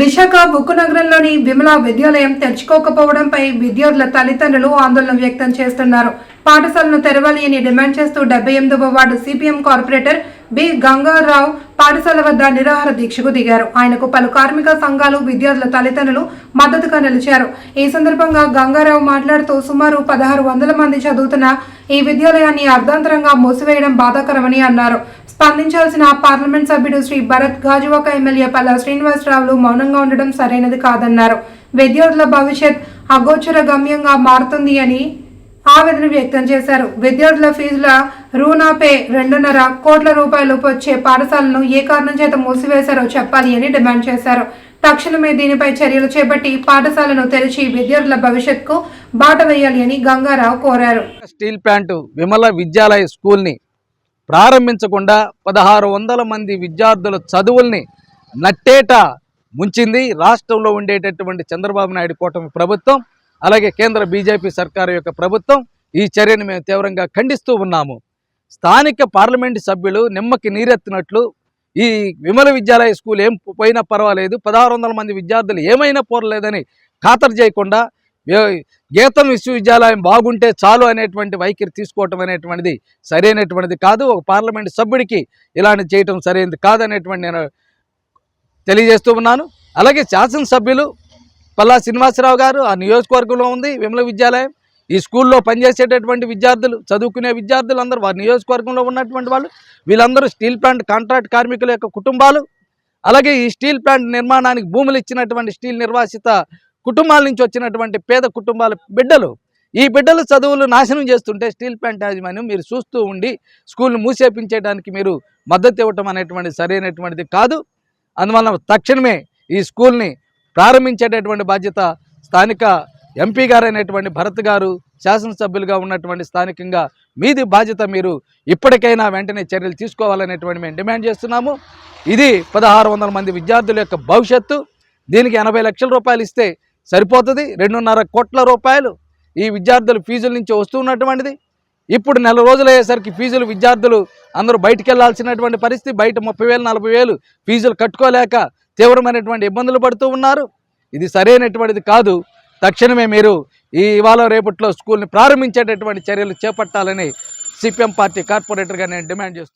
విశాఖ ఉక్కు నగరంలోని విమలా విద్యాలయం తెరుచుకోకపోవడంపై విద్యార్థుల తల్లిదండ్రులు ఆందోళన వ్యక్తం చేస్తున్నారు. పాఠశాలను తెరవాలి అని డిమాండ్ చేస్తూ డెబ్బై ఎనిమిదవ ward CPM corporator B. Gangarao పాఠశాల వద్ద నిరాహార దీక్షకు దిగారు. ఆయనకు పలు కార్మిక సంఘాలు విద్యార్థుల తల్లిదండ్రులు మద్దతుగా నిలిచారు. ఈ సందర్భంగా గంగారావు మాట్లాడుతూ సుమారు పదహారు వందల మంది చదువుతున్న ఈ విద్యాలయాన్ని అర్ధాంతరంగా మూసివేయడం బాధాకరమని అన్నారు. స్పందించాల్సిన పార్లమెంట్ సభ్యుడు శ్రీ భరత్ గాజువాక ఎమ్మెల్యే పల్లా శ్రీనివాసరావులు మౌనంగా ఉండడం సరైనది కాదన్నారు. విద్యార్థుల భవిష్యత్ అగోచర గమ్యంగా మారుతుంది అని ఆవేదన వ్యక్తం చేశారు. విద్యార్థుల ఫీజుల రూనాపే రెండున్నర కోట్ల రూపాయలు వచ్చే పాఠశాలను ఏ కారణం చేత మూసివేశారో చెప్పాలి అని డిమాండ్ చేశారు. తక్షణమే దీనిపై చర్యలు చేపట్టి పాఠశాలను తెరిచి విద్యార్థుల భవిష్యత్కు బాట వేయాలి అని గంగారావు కోరారు. స్టీల్ ప్లాంట్ విమల విద్యాలయ స్కూల్ని ప్రారంభించకుండా పదహారు వందల మంది విద్యార్థుల చదువుల్ని నట్టేట ముంచింది. రాష్ట్రంలో ఉండేటటువంటి చంద్రబాబు నాయుడు కూటమి ప్రభుత్వం అలాగే కేంద్ర బీజేపీ సర్కారు యొక్క ప్రభుత్వం ఈ చర్యను మేము తీవ్రంగా ఖండిస్తూ ఉన్నాము. స్థానిక పార్లమెంటు సభ్యులు నిమ్మకి నీరెత్తినట్లు ఈ విమల విద్యాలయ స్కూల్ ఏం పోయినా పర్వాలేదు. పదహారు వందల మంది విద్యార్థులు ఏమైనా పోరలేదని ఖాతరు చేయకుండా గీతం విశ్వవిద్యాలయం బాగుంటే చాలు అనేటువంటి వైఖరి తీసుకోవటం అనేటువంటిది సరైనటువంటిది కాదు. ఒక పార్లమెంట్ సభ్యుడికి ఇలాంటి చేయటం సరైనది కాదనేటువంటి నేను తెలియజేస్తూ ఉన్నాను. అలాగే శాసనసభ్యులు పల్లా శ్రీనివాసరావు గారు ఆ నియోజకవర్గంలో ఉంది విమల విద్యాలయం. ఈ స్కూల్లో పనిచేసేటటువంటి విద్యార్థులు చదువుకునే విద్యార్థులు అందరూ వారి నియోజకవర్గంలో ఉన్నటువంటి వాళ్ళు వీళ్ళందరూ స్టీల్ ప్లాంట్ కాంట్రాక్ట్ కార్మికుల యొక్క కుటుంబాలు. అలాగే ఈ స్టీల్ ప్లాంట్ నిర్మాణానికి భూములు ఇచ్చినటువంటి స్టీల్ నిర్వాసిత కుటుంబాల నుంచి వచ్చినటువంటి పేద కుటుంబాల బిడ్డలు ఈ బిడ్డలు చదువులు నాశనం చేస్తుంటే స్టీల్ ప్లాంట్ యాజమాన్యం మీరు చూస్తూ ఉండి స్కూల్ను మూసేపించేయడానికి మీరు మద్దతు ఇవ్వటం అనేటువంటి సరైనటువంటిది కాదు. అందువలన తక్షణమే ఈ స్కూల్ని ప్రారంభించేటటువంటి బాధ్యత స్థానిక ఎంపీ గారైనటువంటి భరత్ గారు శాసనసభ్యులుగా ఉన్నటువంటి స్థానికంగా మీది బాధ్యత మీరు ఇప్పటికైనా వెంటనే చర్యలు తీసుకోవాలనేటువంటి మేము డిమాండ్ చేస్తున్నాము. ఇది పదహారు వందల మంది విద్యార్థుల యొక్క భవిష్యత్తు. దీనికి ఎనభై లక్షల రూపాయలు ఇస్తే సరిపోతుంది. రెండున్నర కోట్ల రూపాయలు ఈ విద్యార్థుల ఫీజుల నుంచి వస్తున్నటువంటిది ఇప్పుడు నెల రోజులు అయ్యేసరికి ఫీజులు విద్యార్థులు అందరూ బయటికి వెళ్ళాల్సినటువంటి పరిస్థితి. బయట ముప్పై వేలు నలభై వేలు ఫీజులు కట్టుకోలేక తీవ్రమైనటువంటి ఇబ్బందులు పడుతూ ఉన్నారు. ఇది సరైనటువంటిది కాదు. తక్షణమే మీరు ఈ ఇవాళ రేపట్లో స్కూల్ని ప్రారంభించేటటువంటి చర్యలు చేపట్టాలని సిపిఎం పార్టీ కార్పొరేటర్గా నేను డిమాండ్ చేస్తున్నాను